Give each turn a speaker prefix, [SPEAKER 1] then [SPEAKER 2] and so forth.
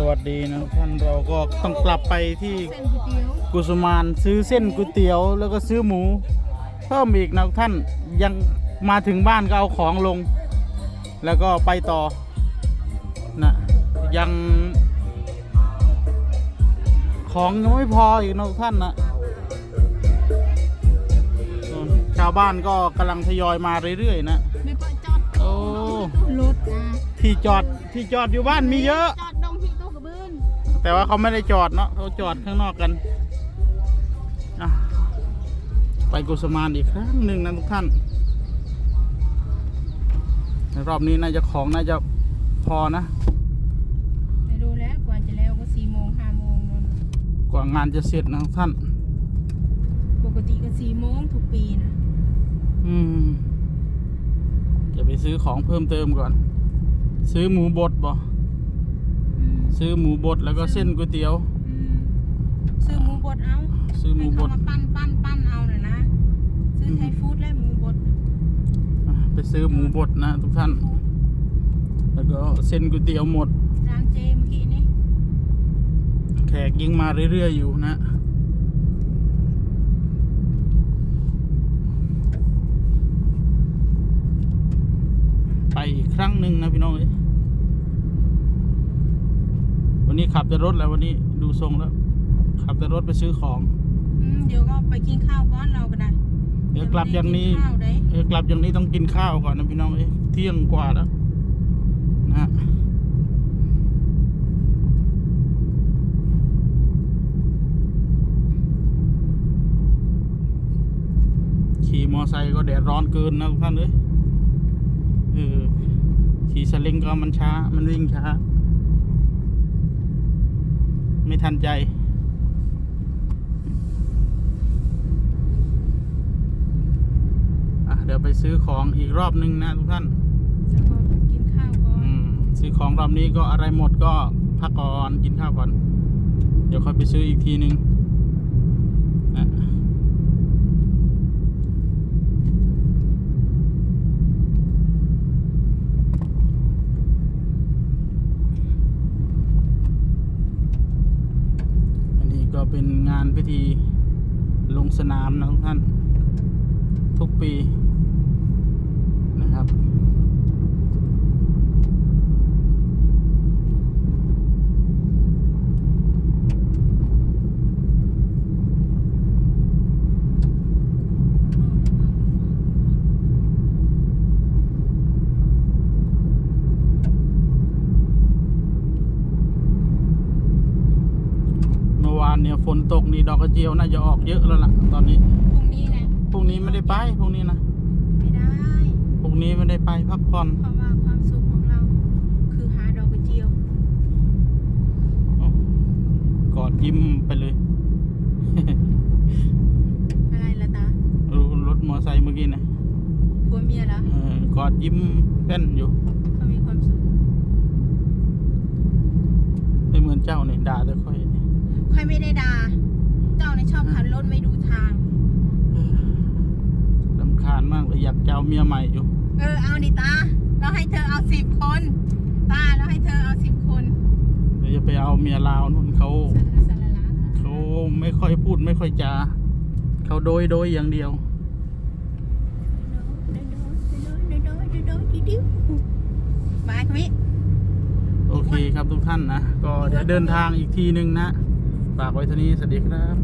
[SPEAKER 1] สวัสดีนะท่านเราก็ต้องกลับไปที่
[SPEAKER 2] เส้นก๋วยเตี๋ยว
[SPEAKER 1] กุสุมานซื้อเส้นก๋วยเตี๋ยวแล้วก็ซื้อหมู เพิ่มอีกนะท่านยังมาถึงบ้านก็เอาของลง แล้วก็ไปต่อนะยังของยังไม่พออีกนะท่านนะอืมชาวบ้านก็กำลังทยอยมาเรื่อยๆนะ
[SPEAKER 2] ไม่ก็จอด
[SPEAKER 1] โอ้
[SPEAKER 2] รถนะ
[SPEAKER 1] ที่จอดที่จอดอยู่บ้านมีเยอะ แต่ว่าเขาไม่ได้จอดเนาะเขาจอดข้างนอกกันอะไปกุสมานอีกครั้งหนึ่งนะทุกท่านในรอบนี้น่าจะของน่าจะพอนะ
[SPEAKER 2] ไปดูแล้วกว่าจะแล้วก็สี่โมงห้าโมงนั่น
[SPEAKER 1] กว่างานจะเสร็จนะทุกท่าน
[SPEAKER 2] ปกติก็สี่โมงทุกปีนะ
[SPEAKER 1] อืมจะไปซื้อของเพิ่มเติมก่อน ซื้อหมูบดบ่
[SPEAKER 2] อืม
[SPEAKER 1] ซื้อหมูบดแล้วก็เส้นก๋วยเตี๋ยว
[SPEAKER 2] อืมซื้อหมูบดเอา
[SPEAKER 1] ซื้อหมูบด
[SPEAKER 2] ให้เขามาปั้นปั้นปั้นเอาหน่อยนะ ซื้อไทยฟู้ดและหมูบด
[SPEAKER 1] อะไปซื้อหมูบดนะทุกท่าน
[SPEAKER 2] ฟู้ด
[SPEAKER 1] แล้วก็เส้นก๋วยเตี๋ยวหมด
[SPEAKER 2] ร้านเจเมื่อกี้นี้
[SPEAKER 1] แขกยิงมาเรื่อยๆอยู่นะ ไปอีกครั้งหนึ่งนะพี่น้องเอ้ยวั นนี้ขับแต่รถแล้ววันนี้ดูทรงแล้ว ขับแต่รถไปซื้อของ
[SPEAKER 2] อืมเดี๋ยวก็ไปกินข้าวก่อนเราก็ได้
[SPEAKER 1] เดี๋ยวกลับอย่างนี้
[SPEAKER 2] กิข้าวได้
[SPEAKER 1] เออกลับอย่างนี้ต้องกินข้าวก่อนนะพี่น้องเอ้ยเที่ยงกว่าแล้วนะฮะขี่มอไซค์ก็แดดร้อนเกินนะทุกท่านเอ้ยเออขี่สลิงก็มันช้า มันวิ่งช้าไม่ ทันใจอะเดี๋ยวไปซื้อของอีกรอบนึงนะทุกท่าน
[SPEAKER 2] แล้วก็กินข้าวก่อน
[SPEAKER 1] อืมซื้อของรอบนี้ก็อะไรหมดก็พักก่อนกินข้าวก่อน เดี๋ยวค่อยไปซื้ออีกทีนึงอะอันนี้ ก็เป็นงานพิธีลงสนามนะทุกท่าน ทุกปีนะครับ เมื่อวานเนี่ยฝนตกนี่ดอกกระเจียวน่าจะออกเยอะแล้วล่ะตอนนี้
[SPEAKER 2] พรุ่งนี้ไง
[SPEAKER 1] พรุ่งนี้ไม่ได้ไปพรุ่งนี้นะ
[SPEAKER 2] ไม่ได้
[SPEAKER 1] พรุ่งนี้ไม่ได้ไปพักผ่อน
[SPEAKER 2] เพราะว่าความสุขของเราคือหาดอกกระเจียว
[SPEAKER 1] อ้าวกอดยิ้มไปเลย
[SPEAKER 2] อะไรล่ะตา
[SPEAKER 1] รู้รถมอไซค์เมื่อกี้นะ
[SPEAKER 2] ผัวเมียเหรอ
[SPEAKER 1] เออกอดยิ้มเป้นอยู่
[SPEAKER 2] เขามีความสุข
[SPEAKER 1] ไม่เหมือนเจ้าเนี่ยด่าแต่ค่อย
[SPEAKER 2] ใครไม่ได้ด่าเจ้าในยชอบขับรถไม่ดูทาง
[SPEAKER 1] ลำคาญมากเลยอยากเจ้าเมียใหม่อยู่
[SPEAKER 2] เออเอาดิตา เราให้เธอเอาสิบคนตาเราให้เธอเอาสิบคน
[SPEAKER 1] เดี๋ยวจะไปเอาเมียลาวนู่นเขา
[SPEAKER 2] สละสละละ
[SPEAKER 1] เขาไม่ค่อยพูดไม่ค่อยจาเขาโดยโดยอย่างเดียว
[SPEAKER 2] บายคุณมิ
[SPEAKER 1] โอเคครับทุกท่านนะ ก็เดี๋ยวเดินทางอีกทีนึงนะ ฝากไว้เท่านี้สวัสดีครับ